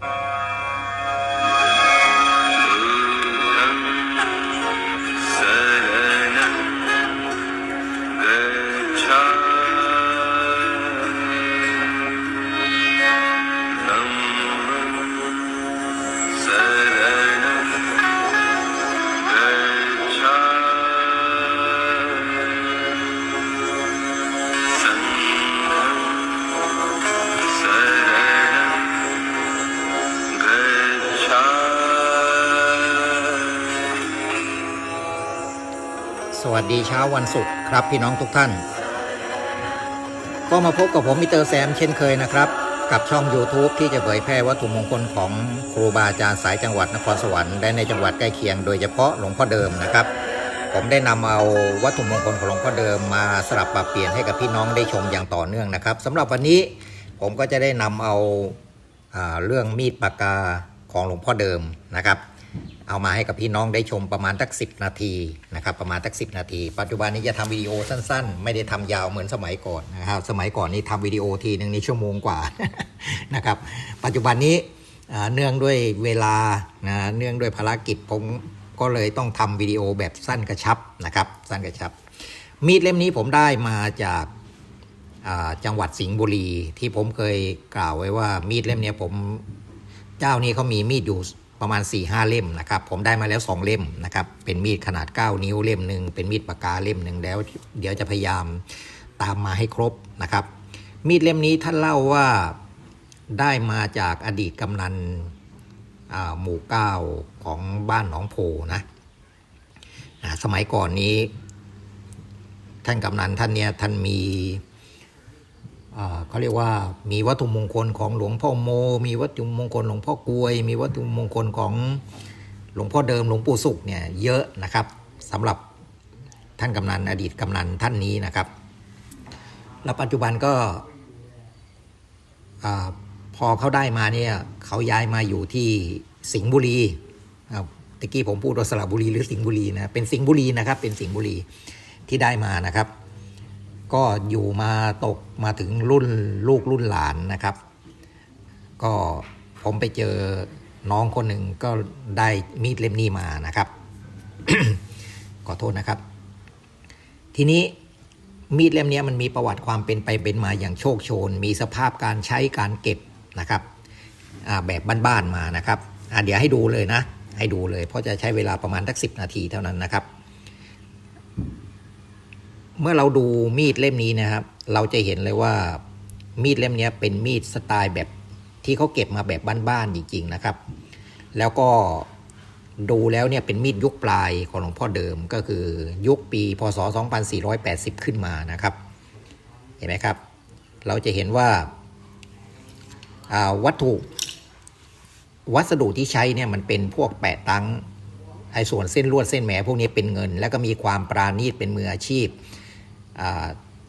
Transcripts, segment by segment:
Bye. สวัสดีเช้าวันศุกร์ครับพี่น้องทุกท่าน ก็มาพบกับผมมิเตอร์แซมเช่นเคยนะครับ กับช่อง YouTube ที่จะเผยแพร่วัตถุมงคลของครูบาอาจารย์สายจังหวัดนครสวรรค์และในจังหวัดใกล้เคียงโดยเฉพาะหลวงพ่อเดิมนะครับ ผมได้นำเอาวัตถุมงคลของหลวงพ่อเดิมมาสลับปรับเปลี่ยนให้กับพี่น้องได้ชมอย่างต่อเนื่องนะครับสำหรับวันนี้ผมก็จะได้นำเอาเรื่องมีดปากกาของหลวงพ่อเดิมนะครับ เอามาให้กับพี่น้องได้ชมประมาณสักสินาทีนะครับประมาณสักสินาที ปัจจุบันนี้จะทำวิดีโอสั้น ๆ ไม่ได้ทำยาวเหมือนสมัยก่อนนะครับสมัยก่อนนี่ทำวิดีโอทีหนึ่งนี่ชั่วโมงกว่านะครับปัจจุบันนี้เนื่องด้วยเวลานะเนื่องด้วยภารกิจผมก็เลยต้องทำวิดีโอแบบสั้นกระชับนะครับสั้นกระชับ มีดเล่มนี้ผมได้มาจากจังหวัดสิงห์บุรีที่ผมเคยกล่าวไว้ว่ามีดเล่มนี้ผมเจ้านี้เขามีมีดอยู่ ประมาณ4ี่ห้าเล่มนะครับ ผมได้มาแล้ว 2 เล่มนะครับ เป็นมีดขนาด 9 นิ้วเล่มหนึ่งเป็นมีดปากกาเล่มหนึ่งแล้ว เดี๋ยวจะพยายามตามมาให้ครบนะครับ มีดเล่มนี้ท่านเล่าว่าได้มาจากอดีตกำนันหมู่เก้าของบ้านหนองโพนะสมัยก่อนนี้ ท่านกำนันท่านเนี้ยท่านมี เขาเรียกว่ามีวัตถุมงคลของหลวงพ่อโม มีวัตถุมงคลหลวงพ่อกลวย มีวัตถุมงคลของหลวงพ่อเดิมหลวงปู่สุขเนี่ยเยอะนะครับสำหรับท่านกำนันอดีตกำนันท่านนี้นะครับ แล้วปัจจุบันก็พอเขาได้มาเนี่ยเขาย้ายมาอยู่ที่สิงห์บุรีตะกี้ผมพูดว่าสระบุรีหรือสิงห์บุรีนะเป็นสิงห์บุรีนะครับเป็นสิงห์บุรีที่ได้มานะครับ ก็อยู่มาตกมาถึงรุ่นลูกรุ่นหลานนะครับ ก็ผมไปเจอน้องคนหนึ่งก็ได้มีดเล่มนี้มานะครับ ขอโทษนะครับ ทีนี้มีดเล่มนี้มันมีประวัติความเป็นไปเป็นมาอย่างโชคโชน มีสภาพการใช้การเก็บนะครับแบบบ้านๆมานะครับเดี๋ยวให้ดูเลยนะ ให้ดูเลย เพราะจะใช้เวลาประมาณสักสินาทีเท่านั้นนะครับ มื่อเราดูมีดเล่มนี้นะครับ เราจะเห็นเลยว่ามีดเล่มนี้เป็นมีดสไตล์แบบที่เขาเก็บมาแบบบ้านๆจริง ๆนะครับ แล้วก็ดูแล้วเนี่ยเป็นมีดยุคปลายของหลวงพ่อเดิมก็คือยุคปีพศ 2480 ขึ้นมานะครับ เห็นไหมครับ เราจะเห็นว่าาวัตถุวัสดุที่ใช้เนี่ยมันเป็นพวกแปะตังไอ้ส่วนเส้นลวดเส้นแหมพวกนี้เป็นเงิน แล้วก็มีความปราณีตเป็นมืออาชีพ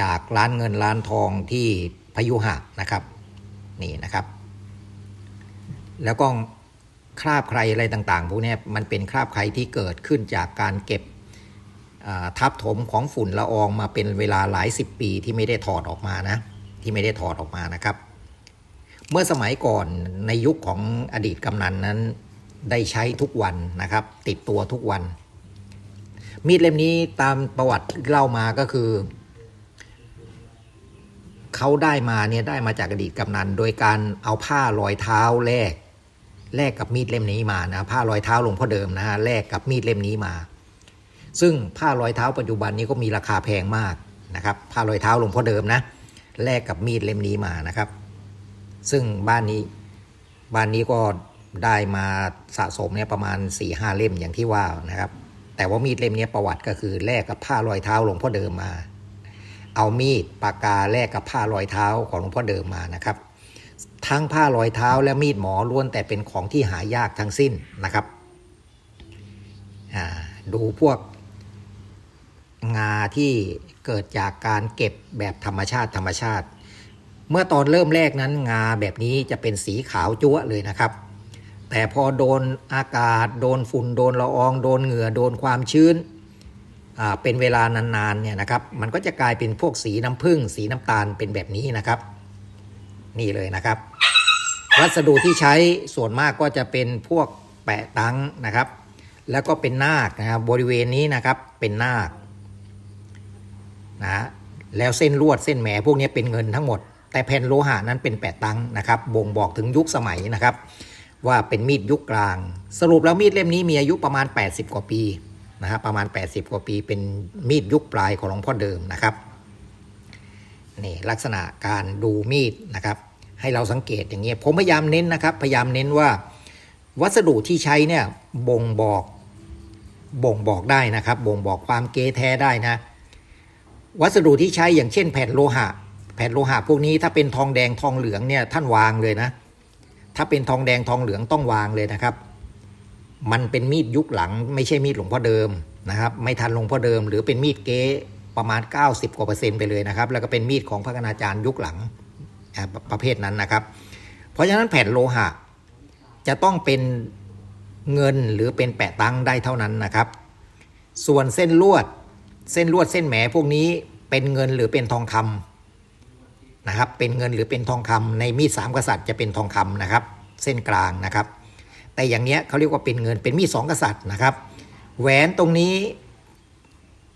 จากร้านเงินร้านทองที่พยุหะนะครับนี่นะครับ แล้วก็คราบใครอะไรต่างๆพวกนี้มันเป็นคราบใครที่เกิดขึ้นจากการเก็บทับถมของฝุ่นละอองมาเป็นเวลาหลายสิบปีที่ไม่ได้ถอดออกมานะที่ไม่ได้ถอดออกมานะครับ เมื่อสมัยก่อนในยุคของอดีตกำนันนั้นได้ใช้ทุกวันนะครับ ติดตัวทุกวัน มีดเล่มนี้ตามประวัติเล่ามาก็คือ เขาได้มาเนี่ยได้มาจากอดีตกำนัน โดยการเอาผ้ารอยเท้าแลกแลกกับมีดเล่มนี้มานะผ้ารอยเท้าหลวงพ่อเดิมนะฮะแลกกับมีดเล่มนี้มา ซึ่งผ้ารอยเท้าปัจจุบันนี้ก็มีราคาแพงมากนะครับผ้ารอยเท้าหลวงพ่อเดิมนะแลกกับมีดเล่มนี้มานะครับ ซึ่งบ้านนี้บ้านนี้ก็ได้มาสะสมเนี่ยประมาณ4ี่ห้าเล่มอย่างที่ว่านะครับ แต่ว่ามีดเล่มนี้ประวัติก็คือแลกกับผ้ารอยเท้าหลวงพ่อเดิมมา เอามีดปากกาแลกกับผ้ารอยเท้าของหลวงพ่อเดิมมานะครับ ทั้งผ้ารอยเท้าและมีดหมอล้วนแต่เป็นของที่หายากทั้งสิ้นนะครับอ่าดูพวกงาที่เกิดจากการเก็บแบบธรรมชาติธรรมชาติ เมื่อตอนเริ่มแรกนั้นงาแบบนี้จะเป็นสีขาวจั๊วเลยนะครับ แต่พอโดนอากาศ โดนฝุ่นโดนละออง โดนเหงื่อโดนความชื้นเป็นเวลานานๆเนี่ยนะครับมันก็จะกลายเป็นพวกสีน้ำผึ้งสีน้ำตาลเป็นแบบนี้นะครับ นี่เลยนะครับ วัสดุที่ใช้ส่วนมากก็จะเป็นพวกแปะตังนะครับ แล้วก็เป็นนาคนะครับบริเวณนี้นะครับเป็นนาคนะแล้วเส้นลวดเส้นแหมพวกนี้เป็นเงินทั้งหมด แต่แผ่นโลหะนั้นเป็นแปะตังนะครับ บ่งบอกถึงยุคสมัยนะครับ ว่าเป็นมีดยุคกลาง สรุปแล้วมีดเล่มนี้มีอายุประมาณ 80 กว่าปีนะครับประมาณ 80 กว่าปี เป็นมีดยุคปลายของหลวงพ่อเดิมนะครับนี่ลักษณะการดูมีดนะครับ ให้เราสังเกตอย่างนี้ยผมพยายามเน้นนะครับ พยายามเน้นว่า วัสดุที่ใช้เนี่ยบ่งบอกบ่งบอกได้นะครับ บ่งบอกความเกแท้ได้นะ วัสดุที่ใช้อย่างเช่น แผ่นโลหะ แผ่นโลหะพวกนี้ถ้าเป็นทองแดงทองเหลืองเนี่ยท่านวางเลยนะ ถ้าเป็นทองแดงทองเหลืองต้องวางเลยนะครับ มันเป็นมีดยุคหลัง ไม่ใช่มีดหลวงพ่อเดิมนะครับ ไม่ทันหลวงพ่อเดิม หรือเป็นมีดเก๊ประมาณ 90 กว่าเปอร์เซ็นต์ไปเลยนะครับ แล้วก็เป็นมีดของพระคณาจารย์ยุคหลังประเภทนั้นนะครับ เพราะฉะนั้นแผ่นโลหะ จะต้องเป็นเงินหรือเป็นแปะตังได้เท่านั้นนะครับ ส่วนเส้นลวด เส้นลวดเส้นแหมพวกนี้เป็นเงินหรือเป็นทองคำนะครับ เป็นเงินหรือเป็นทองคำในมีดสามกษัตริย์จะเป็นทองคำนะครับ เส้นกลางนะครับ แต่อย่างเนี้ยเขาเรียกว่าเป็นเงินเป็นมีดสองกษัตริย์นะครับ แหวนตรงนี้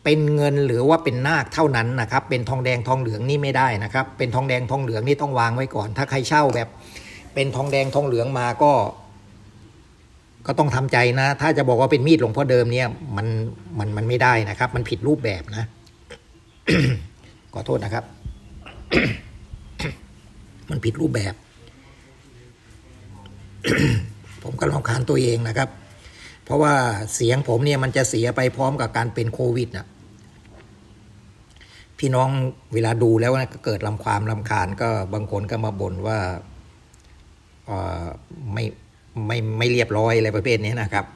เป็นเงินหรือว่าเป็นนาคเท่านั้นนะครับ เป็นทองแดงทองเหลืองนี่ไม่ได้นะครับ เป็นทองแดงทองเหลืองนี่ต้องวางไว้ก่อน ถ้าใครเช่าแบบ เป็นทองแดงทองเหลืองมาก็ ก็ต้องทำใจนะ ถ้าจะบอกว่าเป็นมีดหลวงพ่อเดิมเนี่ย มันมันมันไม่ได้นะครับ มันผิดรูปแบบนะขอโทษนะครับ มันผิดรูปแบบ ผมก็ลองคานตัวเองนะครับ เพราะว่าเสียงผมเนี่ยมันจะเสียไปพร้อมกับการเป็นโควิดนะพี่น้องเวลาดูแล้วนะก็เกิดลำความลำคาญก็บางคนก็มาบ่นว่าไม่ไม่ไม่เรียบร้อยอะไรประเภทนี้นะครับ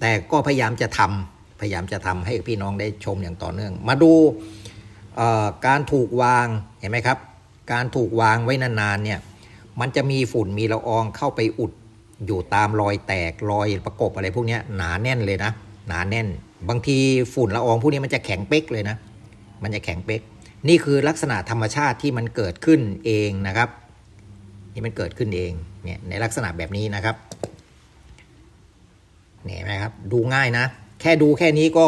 แต่ก็พยายามจะทำพยายามจะทำให้พี่น้องได้ชมอย่างต่อเนื่อง มาดูการถูกวางเห็นไหมครับ การถูกวางไว้นานๆเนี่ย มันจะมีฝุ่นมีละอองเข้าไปอุดอยู่ตามรอยแตกรอยประกบอะไรพวกนี้หนาแน่นเลยนะ หนาแน่น บางทีฝุ่นละอองพวกนี้มันจะแข็งเป๊กเลยนะ มันจะแข็งเป๊ก นี่คือลักษณะธรรมชาติที่มันเกิดขึ้นเองนะครับ นี่มันเกิดขึ้นเองเนี่ยในลักษณะแบบนี้นะครับเนี่ยเห็นไหมครับ ดูง่ายนะ แค่ดูแค่นี้ก็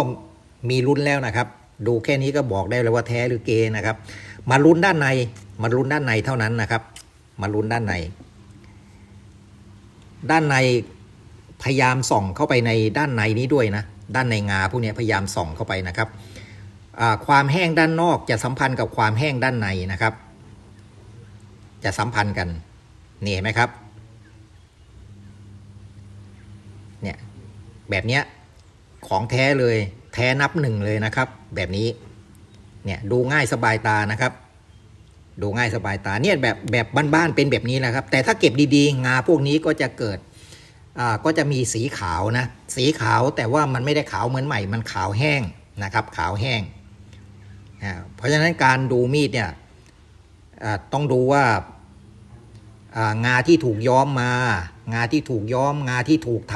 มีลุ้นแล้วนะครับ ดูแค่นี้ก็บอกได้เลยว่าแท้หรือเกนะครับ มาลุ้นด้านในมาลุ้นด้านในเท่านั้นนะครับ มาลุ้นด้านใน ด้านในพยายามส่องเข้าไปในด้านในนี้ด้วยนะ ด้านในงาพวกนี้พยายามส่องเข้าไปนะครับ ความแห้งด้านนอกจะสัมพันธ์กับความแห้งด้านในนะครับ จะสัมพันธ์กัน นี่เห็นไหมครับ เนี่ย แบบเนี้ยของแท้เลย แท้นับหนึ่งเลยนะครับ แบบนี้ เนี่ยดูง่ายสบายตานะครับ ดูง่ายสบายตาเนี่ยแบบแบบบ้านๆเป็นแบบนี้นะครับ แต่ถ้าเก็บดีๆ งาพวกนี้ก็จะเกิดอ่าก็จะมีสีขาวนะ สีขาวแต่ว่ามันไม่ได้ขาวเหมือนใหม่ มันขาวแห้งนะครับ ขาวแห้งอ่าเพราะฉะนั้นการดูมีดเนี่ยต้องดูว่าางาที่ถูกย้อมมา งาที่ถูกย้อม งาที่ถูกท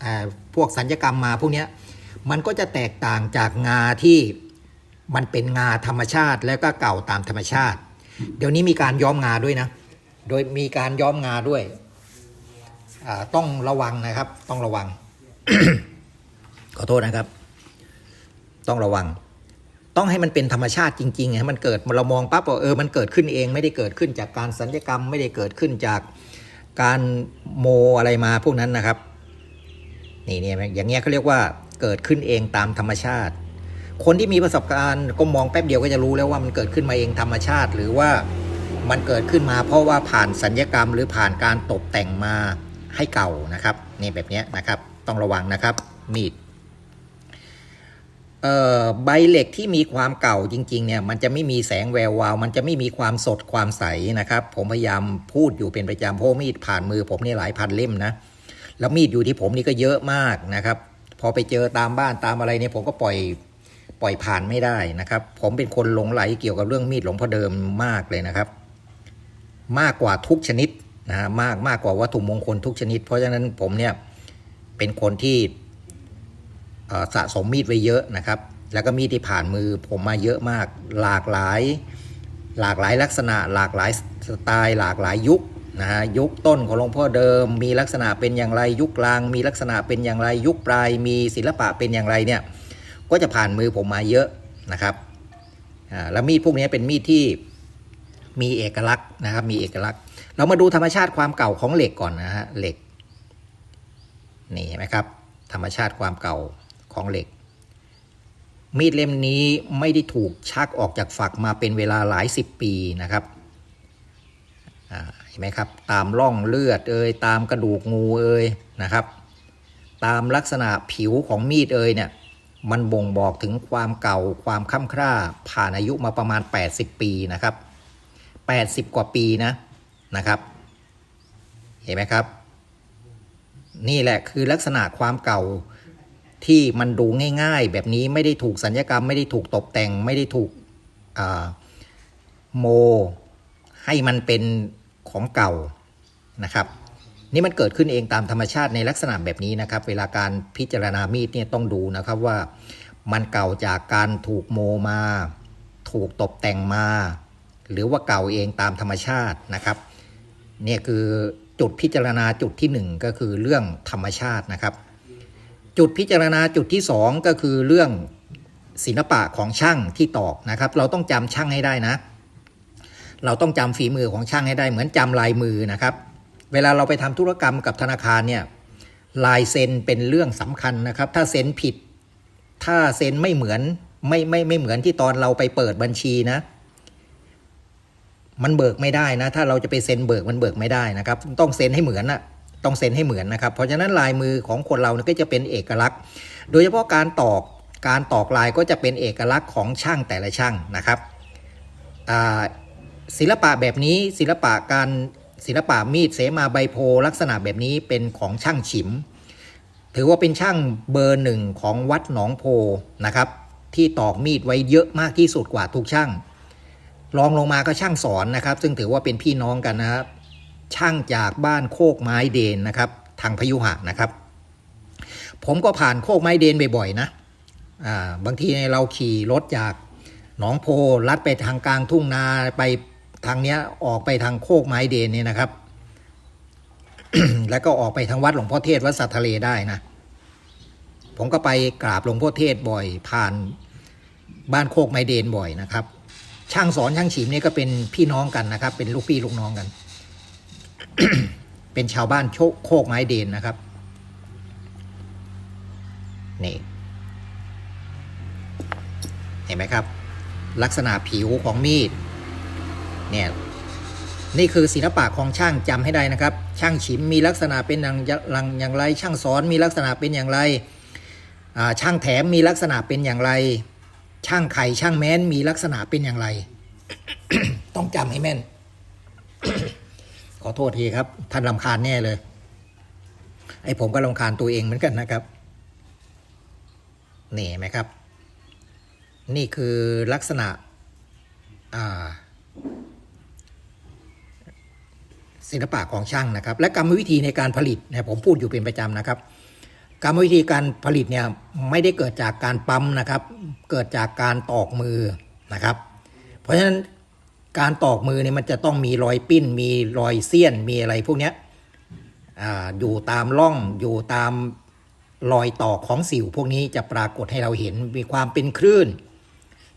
ำพวกสัญญกรรมมาพวกนี้มันก็จะแตกต่างจากงาที่มันเป็นงาธรรมชาติ แล้วก็เก่าตามธรรมชาติ เดี๋ยวนี้มีการย้อมงาด้วยนะ โดยมีการย้อมงาด้วยต้องระวังนะครับ ต้องระวัง ขอโทษนะครับ ต้องระวัง ต้องให้มันเป็นธรรมชาติจริงๆให้มันเกิดเรามองปั๊บว่าเออมันเกิดขึ้นเอง ไม่ได้เกิดขึ้นจากการสัญญกรรม ไม่ได้เกิดขึ้นจากการโมอะไรมาพวกนั้นนะครับ นี่เนี่ยอย่างเงี้ยเขาเรียกว่าเกิดขึ้นเองตามธรรมชาติ คนที่มีประสบการณ์ก็มองแป๊บเดียวก็จะรู้แล้วว่ามันเกิดขึ้นมาเองธรรมชาติ หรือว่ามันเกิดขึ้นมาเพราะว่าผ่านสัญญกรรม หรือผ่านการตกแต่งมาให้เก่านะครับนี่แบบนี้นะครับ ต้องระวังนะครับมีดเออใบเหล็กที่มีความเก่าจริงๆเนี่ยมันจะไม่มีแสงแวววาว มันจะไม่มีความสดความใสนะครับ ผมพยายามพูดอยู่เป็นประจำเพราะมีดผ่านมือผมนี่หลายพันเล่มนะแล้วมีดอยู่ที่ผมนี่ก็เยอะมากนะครับ พอไปเจอตามบ้านตามอะไรเนี่ยผมก็ปล่อย ปล่อยผ่านไม่ได้นะครับ ผมเป็นคนหลงไหลเกี่ยวกับเรื่องมีดหลวงพ่อเดิมมากเลยนะครับ มากกว่าทุกชนิดนะฮะมากมากกว่าวัตถุมงคลทุกชนิด เพราะฉะนั้นผมเนี่ยเป็นคนที่สะสมมีดไว้เยอะนะครับ แล้วก็มีดที่ผ่านมือผมมาเยอะมาก หลากหลาย หลากหลายลักษณะ หลากหลายสไตล์ หลากหลายยุคนะฮะยุคต้นของหลวงพ่อเดิม มีลักษณะเป็นอย่างไรยุคกลาง มีลักษณะเป็นอย่างไรยุคปลาย มีศิลปะเป็นอย่างไรเนี่ย ก็จะผ่านมือผมมาเยอะนะครับแล้วมีดพวกนี้เป็นมีดที่มีเอกลักษณ์นะครับ มีเอกลักษณ์ เรามาดูธรรมชาติความเก่าของเหล็กก่อนนะฮะเหล็กนี่เห็นไหมครับ ธรรมชาติความเก่าของเหล็ก มีดเล่มนี้ไม่ได้ถูกชักออกจากฝักมาเป็นเวลาหลายสิบปีนะครับเห็นไหมครับ ตามร่องเลือดเอ่ยตามกระดูกงูเอ่ยนะครับ ตามลักษณะผิวของมีดเอ่ยเนี่ย มันบ่งบอกถึงความเก่าความค่ำคร่า ผ่านอายุมาประมาณ 80 ปีนะครับ 80 กว่าปีนะนะครับ เห็นไหมครับ นี่แหละคือลักษณะความเก่าที่มันดูง่ายๆ แบบนี้ไม่ได้ถูกสัญญกรรม ไม่ได้ถูกตกแต่งไม่ได้ถูกโม ให้มันเป็นของเก่านะครับ นี่มันเกิดขึ้นเองตามธรรมชาติในลักษณะแบบนี้นะครับ เวลาการพิจารณามีดเนี่ยต้องดูนะครับว่ามันเก่าจากการถูกโมมา ถูกตกแต่งมา หรือว่าเก่าเองตามธรรมชาตินะครับเนี่ยคือจุดพิจารณาจุดที่หนึ่งก็คือเรื่องธรรมชาตินะครับ จุดพิจารณาจุดที่สองก็คือเรื่องศิลปะของช่างที่ตอกนะครับ เราต้องจำช่างให้ได้นะ เราต้องจำฝีมือของช่างให้ได้เหมือนจำลายมือนะครับ เวลาเราไปทำธุรกรรมกับธนาคารเนี่ยลายเซ็นเป็นเรื่องสำคัญนะครับ ถ้าเซ็นผิด ถ้าเซ็นไม่เหมือนไม่ไม่ไม่เหมือนที่ตอนเราไปเปิดบัญชีนะ มันเบิกไม่ได้นะ ถ้าเราจะไปเซ็นเบิกมันเบิกไม่ได้นะครับ ต้องเซ็นให้เหมือนนะต้องเซ็นให้เหมือนนะครับ เพราะฉะนั้นลายมือของคนเราเนี่ยก็จะเป็นเอกลักษณ์ โดยเฉพาะการตอกการตอกลายก็จะเป็นเอกลักษณ์ของช่างแต่ละช่างนะครับศิลปะแบบนี้ศิลปะการ ศิลปะมีดเสมาใบโพลักษณะแบบนี้เป็นของช่างฉิม ถือว่าเป็นช่างเบอร์หนึ่งของวัดหนองโพนะครับ ที่ตอกมีดไว้เยอะมากที่สุดกว่าทุกช่างรองลงมาก็ช่างสอนนะครับ ซึ่งถือว่าเป็นพี่น้องกันนะครับ ช่างจากบ้านโคกไม้เดนนะครับ ทางพยุหะนะครับ ผมก็ผ่านโคกไม้เดนบ่อยๆนะบางทีเราขี่รถจากหนองโพลัดไปทางกลางทุ่งนาไป ทางเนี้ยออกไปทางโคกไม้เดนเนี่ยนะครับ แล้วก็ออกไปทางวัดหลวงพ่อเทศวัดสัตทะเลได้นะ ผมก็ไปกราบหลวงพ่อเทศบ่อย ผ่านบ้านโคกไม้เดนบ่อยนะครับ ช่างสอนช่างฉิมเนี่ยก็เป็นพี่น้องกันนะครับ เป็นลูกพี่ลูกน้องกัน เป็นชาวบ้านโชโคกไม้เดนนะครับนี่เห็นไหมครับ ลักษณะผิวของมีด เนี่ยนี่คือศิลปะของช่างจำให้ได้นะครับ ช่างฉิมมีลักษณะเป็นอย่างอย่างอย่างไร ช่างสอนมีลักษณะเป็นอย่างไรช่างแถมมีลักษณะเป็นอย่างไร ช่างไข่ช่างแม้นมีลักษณะเป็นอย่างไร ต้องจำให้แม่น ขอโทษทีครับ ท่านลำคาญแน่เลย ไอ้ผมก็ลำคาญตัวเองเหมือนกันนะครับนี่ไหมครับ นี่คือลักษณะอ่า ศิลปะของช่างนะครับ และกรรมวิธีในการผลิตเนี่ยผมพูดอยู่เป็นประจำนะครับ กรรมวิธีการผลิตเนี่ยไม่ได้เกิดจากการปั๊มนะครับ เกิดจากการตอกมือนะครับ เพราะฉะนั้นการตอกมือเนี่ยมันจะต้องมีรอยปิ้น มีรอยเสี้ยนมีอะไรพวกเนี้ยออยู่ตามร่องอยู่ตามรอยตอกของสิวพวกนี้จะปรากฏให้เราเห็นมีความเป็นคลื่น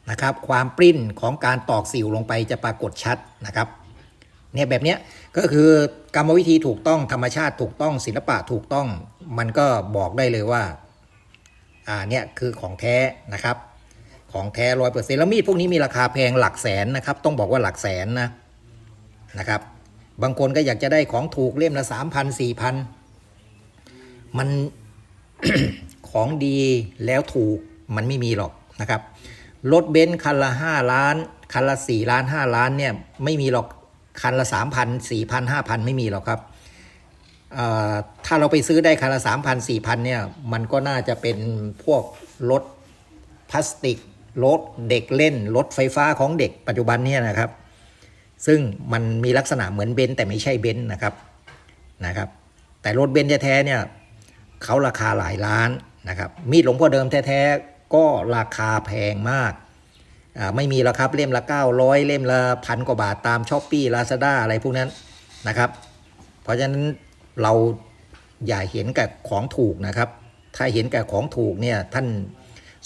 นะครับ ความปริ้นของการตอกสิวลงไปจะปรากฏชัดนะครับ เนี่ยแบบเนี้ยก็คือกรรมวิธีถูกต้องธรรมชาติถูกต้องศิลปะถูกต้อง มันก็บอกได้เลยว่าอ่าเนี่ยคือของแท้นะครับ ของแท้ร้อยเปอร์เซ็นต์แล้วมีดพวกนี้มีราคาแพงหลักแสนนะครับ ต้องบอกว่าหลักแสนนะนะครับ บางคนก็อยากจะได้ของถูกเล่มละสามพันสี่พันมันของดีแล้วถูกมันไม่มีหรอกนะครับรถเบนซ์คันละห้าล้านคันละสี่ล้านห้าล้านเนี่ยไม่มีหรอก คันละสามพันสี่พันห้าพันไม่มีหรอกครับถ้าเราไปซื้อได้คันละสามพันสี่พันเนี่ย มันก็น่าจะเป็นพวกรถพลาสติกรถเด็กเล่นรถไฟฟ้าของเด็กปัจจุบันเนี่ยนะครับ ซึ่งมันมีลักษณะเหมือนเบนซ์แต่ไม่ใช่เบนซ์นะครับนะครับ แต่รถเบนซ์แท้ๆเนี่ยเขาราคาหลายล้านนะครับ มีดหลวงพ่อเดิมแท้ๆก็ราคาแพงมาก อ่าไม่มีแล้วครับเล่มละ 900 เล่มละพันกว่าบาทตามช้อปปี้ลาซาด้าอะไรพวกนั้นนะครับ เพราะฉะนั้นเราอย่าเห็นกับของถูกนะครับ ถ้าเห็นกับของถูกเนี่ยท่าน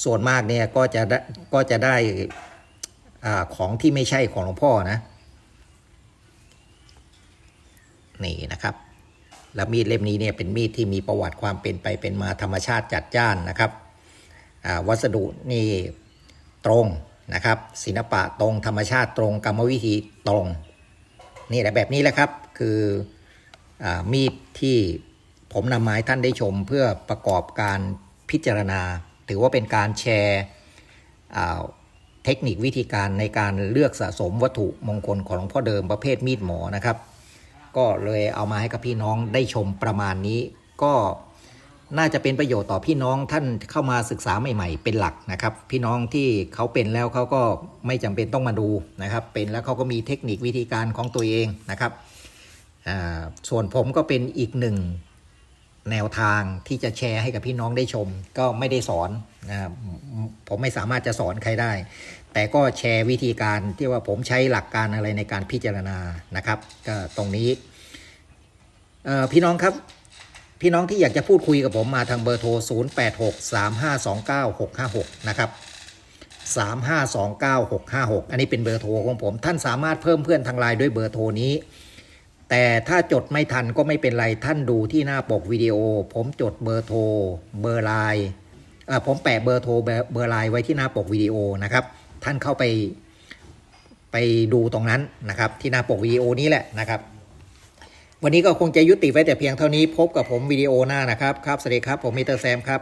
ส่วนมากเนี่ยก็จะได้ก็จะได้อของที่ไม่ใช่ของหลวงพ่อนะนี่นะครับ แล้วมีดเล่มนี้เนี่ยเป็นมีดที่มีประวัติความเป็นไปเป็นมาธรรมชาติจัดจ้านนะครับวัสดุนี่ตรง นะครับศิลปะตรงธรรมชาติตรงกรรมวิธีตรง นี่แหละแบบนี้แหละครับคืออมีดที่ผมนำมาให้ท่านได้ชมเพื่อประกอบการพิจารณา ถือว่าเป็นการแชร์เทคนิควิธีการในการเลือกสะสมวัตถุมงคลของหลวงพ่อเดิมประเภทมีดหมอนะครับ ก็เลยเอามาให้กับพี่น้องได้ชมประมาณนี้ก็ น่าจะเป็นประโยชน์ต่อพี่น้องท่านเข้ามาศึกษาใหม่ๆ เป็นหลักนะครับ พี่น้องที่เขาเป็นแล้วเขาก็ไม่จำเป็นต้องมาดูนะครับ เป็นแล้วเขาก็มีเทคนิควิธีการของตัวเองนะครับ ส่วนผมก็เป็นอีกหนึ่งแนวทางที่จะแชร์ให้กับพี่น้องได้ชม ก็ไม่ได้สอนนะครับผมไม่สามารถจะสอนใครได้ แต่ก็แชร์วิธีการที่ว่าผมใช้หลักการอะไรในการพิจารณานะครับ ก็ตรงนี้พี่น้องครับ พี่น้องที่อยากจะพูดคุยกับผมมาทางเบอร์โทร 0863529656 นะครับ 3529656 อันนี้เป็นเบอร์โทรของผม ท่านสามารถเพิ่มเพื่อนทางไลน์ด้วยเบอร์โทรนี้ แต่ถ้าจดไม่ทันก็ไม่เป็นไร ท่านดูที่หน้าปกวิดีโอ ผมจดเบอร์โทร เบอร์ไลน์ผมแปะเบอร์โทรเบอร์ไลน์ไว้ที่หน้าปกวิดีโอนะครับ ท่านเข้าไปไปดูตรงนั้นนะครับ ที่หน้าปกวิดีโอนี้แหละนะครับ วันนี้ก็คงจะยุติไว้แต่เพียงเท่านี้พบกับผมวิดีโอหน้านะครับ ครับ สวัสดีครับ ผมมิเตอร์แซมครับ